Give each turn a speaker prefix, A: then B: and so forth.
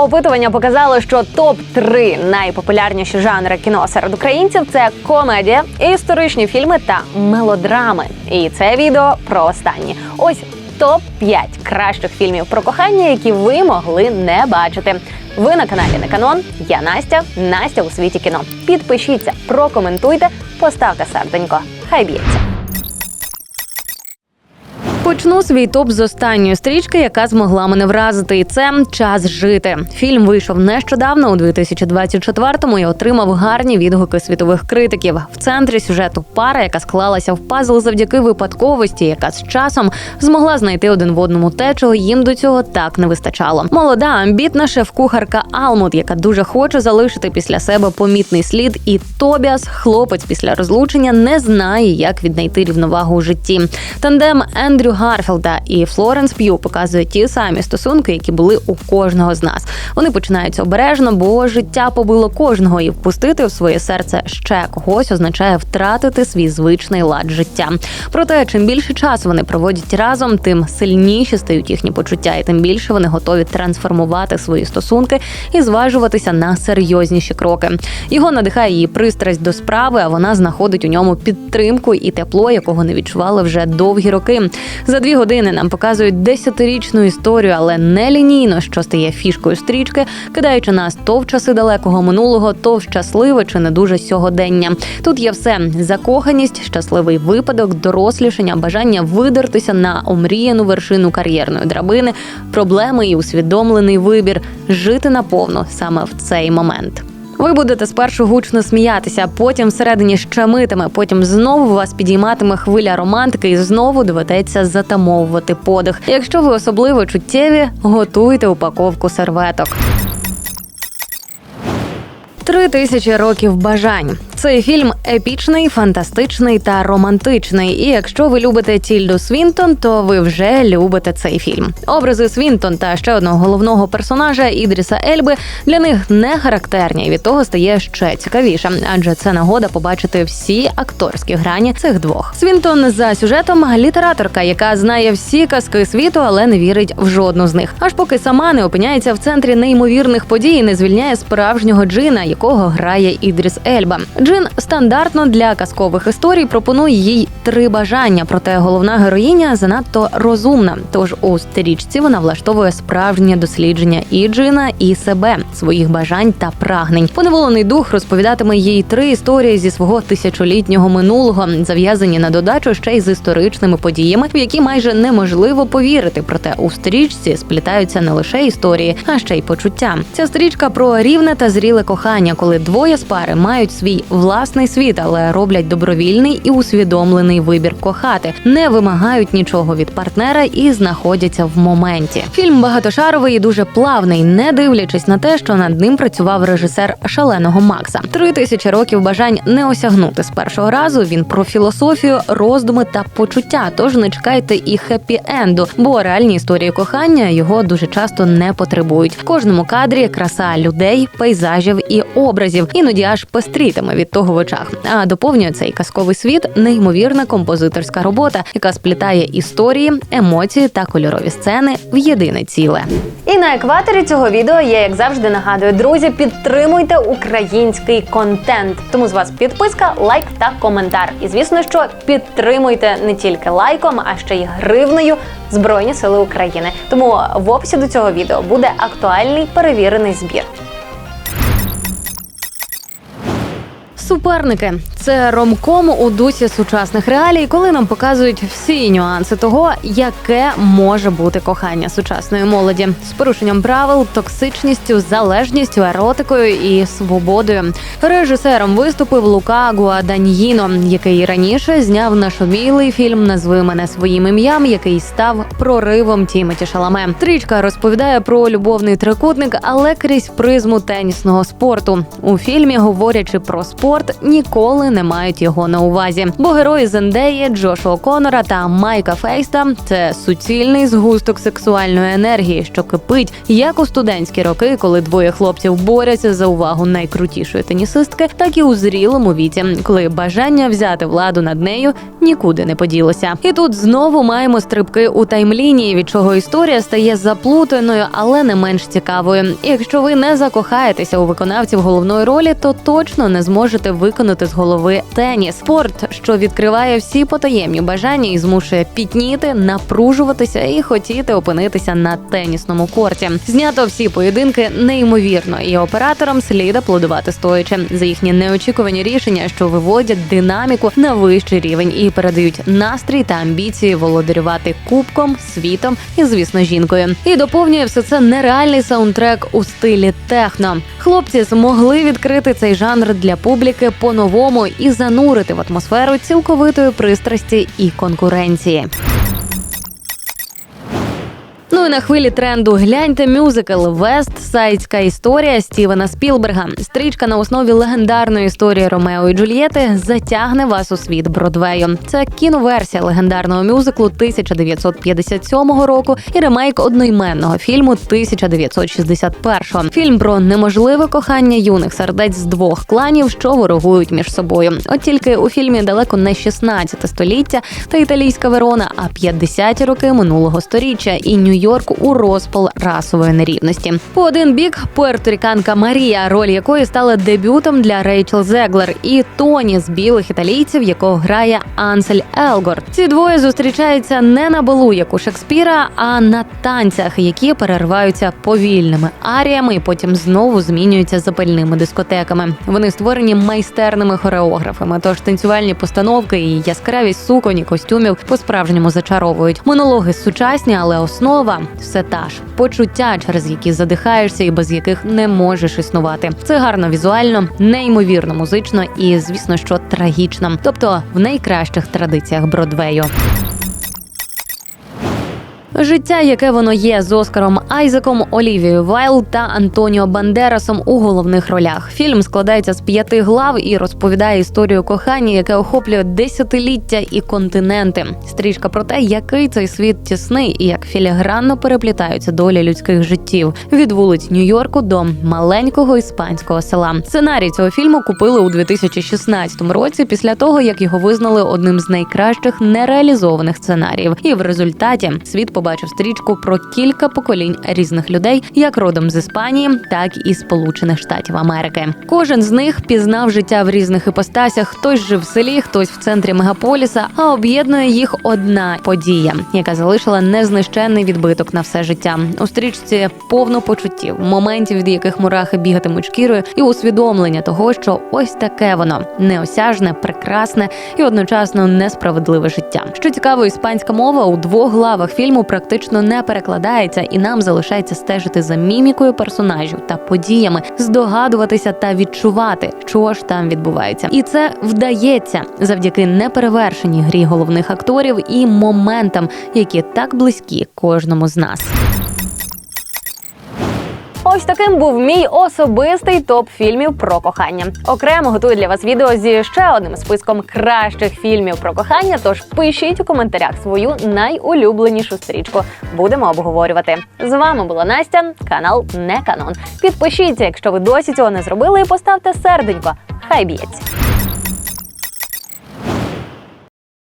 A: Опитування показало, що топ 3 найпопулярніші жанри кіно серед українців це комедія, історичні фільми та мелодрами. І це відео про останні. Ось топ 5 кращих фільмів про кохання, які ви могли не бачити. Ви на каналі не канон. Я Настя. Настя у світі кіно. Підпишіться, прокоментуйте, поставте серденько. Хай б'ється. Почну свій топ з останньої стрічки, яка змогла мене вразити, і це час жити. Фільм вийшов нещодавно у 2024-му і отримав гарні відгуки світових критиків. В центрі сюжету пара, яка склалася в пазл завдяки випадковості, яка з часом змогла знайти один в одному те, чого їм до цього так не вистачало. Молода, амбітна шеф-кухарка Алмут, яка дуже хоче залишити після себе помітний слід, і Тобіас, хлопець після розлучення, не знає, як віднайти рівновагу у житті. Тандем Ендрю Гарфілда і Флоренс П'ю показує ті самі стосунки, які були у кожного з нас. Вони починаються обережно, бо життя побило кожного, і впустити в своє серце ще когось означає втратити свій звичний лад життя. Проте, чим більше часу вони проводять разом, тим сильніші стають їхні почуття, і тим більше вони готові трансформувати свої стосунки і зважуватися на серйозніші кроки. Його надихає її пристрасть до справи, а вона знаходить у ньому підтримку і тепло, якого не відчували вже довгі роки. За дві години нам показують десятирічну історію, але не лінійно, що стає фішкою стрічки, кидаючи нас то в часи далекого минулого, то в щасливе чи не дуже сьогодення. Тут є все: закоханість, щасливий випадок, дорослішання, бажання видертися на омріяну вершину кар'єрної драбини, проблеми і усвідомлений вибір жити наповну саме в цей момент. Ви будете спершу гучно сміятися, потім всередині щемитиме, потім знову вас підійматиме хвиля романтики, і знову доведеться затамовувати подих. Якщо ви особливо чуттєві, готуйте упаковку серветок. Три тисячі років бажань. Цей фільм епічний, фантастичний та романтичний. І якщо ви любите Тільду Свінтон, то ви вже любите цей фільм. Образи Свінтон та ще одного головного персонажа Ідріса Ельби для них не характерні, від того стає ще цікавіше, адже це нагода побачити всі акторські грані цих двох. Свінтон за сюжетом літераторка, яка знає всі казки світу, але не вірить в жодну з них. Аж поки сама не опиняється в центрі неймовірних подій, і не звільняє справжнього джина, якого грає Ідріс Ельба. Джин стандартно для казкових історій пропонує їй три бажання, проте головна героїня занадто розумна. Тож у стрічці вона влаштовує справжнє дослідження і Джина, і себе, своїх бажань та прагнень. Поневолений дух розповідатиме їй три історії зі свого тисячолітнього минулого, зав'язані на додачу ще й з історичними подіями, в які майже неможливо повірити. Проте у стрічці сплітаються не лише історії, а ще й почуття. Ця стрічка про рівне та зріле кохання, коли двоє з пари мають свій власний світ, але роблять добровільний і усвідомлений вибір кохати, не вимагають нічого від партнера і знаходяться в моменті. Фільм багатошаровий і дуже плавний, не дивлячись на те, що над ним працював режисер шаленого Макса. Три тисячі років бажань не осягнути з першого разу. Він про філософію, роздуми та почуття. Тож не чекайте і хеппі енду, бо реальні історії кохання його дуже часто не потребують. В кожному кадрі краса людей, пейзажів і образів, іноді аж пестрітиме від того в очах. А доповнює цей казковий світ неймовірна композиторська робота, яка сплітає історії, емоції та кольорові сцени в єдине ціле. І на екваторі цього відео я, як завжди, нагадую, друзі, підтримуйте український контент. Тому з вас підписка, лайк та коментар. І звісно, що підтримуйте не тільки лайком, а ще й гривнею Збройні Сили України. Тому в описі до цього відео буде актуальний перевірений збір. Суперники це ромком у дусі сучасних реалій, коли нам показують всі нюанси того, яке може бути кохання сучасної молоді з порушенням правил, токсичністю, залежністю, еротикою і свободою. Режисером виступив Лука Гуаданьїно, який раніше зняв нашумілий фільм Назви мене своїм ім'ям, який став проривом Тімоті Шаламе. Стрічка розповідає про любовний трикутник, але крізь призму тенісного спорту. У фільмі, говорячи про спорт, ніколи не мають його на увазі. Бо герої Зендеї, Джошуа Конора та Майка Фейста це суцільний згусток сексуальної енергії, що кипить як у студентські роки, коли двоє хлопців борються за увагу найкрутішої тенісистки, так і у зрілому віці, коли бажання взяти владу над нею нікуди не поділося. І тут знову маємо стрибки у таймлінії, від чого історія стає заплутаною, але не менш цікавою. Якщо ви не закохаєтеся у виконавців головної ролі, то точно не зможете виконати з голови теніс. Спорт, що відкриває всі потаємні бажання і змушує пітніти, напружуватися і хотіти опинитися на тенісному корті. Знято всі поєдинки неймовірно, і операторам слід аплодувати стоячи за їхні неочікувані рішення, що виводять динаміку на вищий рівень і передають настрій та амбіції володарювати кубком, світом і, звісно, жінкою. І доповнює все це нереальний саундтрек у стилі техно. Хлопці змогли відкрити цей жанр для публіки по-новому і занурити в атмосферу цілковитої пристрасті і конкуренції. Ну і на хвилі тренду гляньте мюзикл Вест Сайдська історія Стівена Спілберга. Стрічка на основі легендарної історії Ромео і Джульєти затягне вас у світ Бродвею. Це кіноверсія легендарного мюзиклу 1957 року і ремейк одноіменного фільму 1961. Фільм про неможливе кохання юних сердець з двох кланів, що ворогують між собою. От тільки у фільмі далеко не 16 століття та італійська Верона, а 50-ті роки минулого сторіччя і Нью-Йорк у розпал расової нерівності. По один бік пуерторіканка Марія, роль якої стала дебютом для Рейчел Зеглер, і Тоні з білих італійців, якого грає Ансель Елгор. Ці двоє зустрічаються не на балу, як у Шекспіра, а на танцях, які перериваються повільними аріями і потім знову змінюються запальними дискотеками. Вони створені майстерними хореографами. Тож танцювальні постановки і яскравість суконь і костюмів по-справжньому зачаровують. Монологи сучасні, але основа все та ж почуття, через які задихаєшся і без яких не можеш існувати. Це гарно візуально, неймовірно музично і, звісно, що трагічно, тобто в найкращих традиціях Бродвею. Життя, яке воно є з Оскаром Айзеком, Олівією Вайл та Антоніо Бандерасом у головних ролях. Фільм складається з п'яти глав і розповідає історію кохання, яке охоплює десятиліття і континенти. Стрічка про те, який цей світ тісний і як філігранно переплітаються долі людських життів від вулиць Нью-Йорку до маленького іспанського села. Сценарій цього фільму купили у 2016 році, після того як його визнали одним з найкращих нереалізованих сценаріїв. І в результаті світ побачив стрічку про кілька поколінь різних людей, як родом з Іспанії, так і Сполучених Штатів Америки. Кожен з них пізнав життя в різних іпостасях. Хтось жив в селі, хтось в центрі мегаполіса. А об'єднує їх одна подія, яка залишила незнищенний відбиток на все життя. У стрічці повно почуттів, моментів, від яких мурахи бігатимуть шкірою, і усвідомлення того, що ось таке воно неосяжне, прекрасне і одночасно несправедливе життя. Що цікаво, іспанська мова у двох главах фільму практично не перекладається, і нам залишається стежити за мімікою персонажів та подіями, здогадуватися та відчувати, що ж там відбувається. І це вдається завдяки неперевершеній грі головних акторів і моментам, які так близькі кожному з нас. Ось таким був мій особистий топ фільмів про кохання. Окремо готую для вас відео зі ще одним списком кращих фільмів про кохання. Тож пишіть у коментарях свою найулюбленішу стрічку. Будемо обговорювати. З вами була Настя, канал Не Канон. Підпишіться, якщо ви досі цього не зробили, і поставте серденько. Хай б'ється.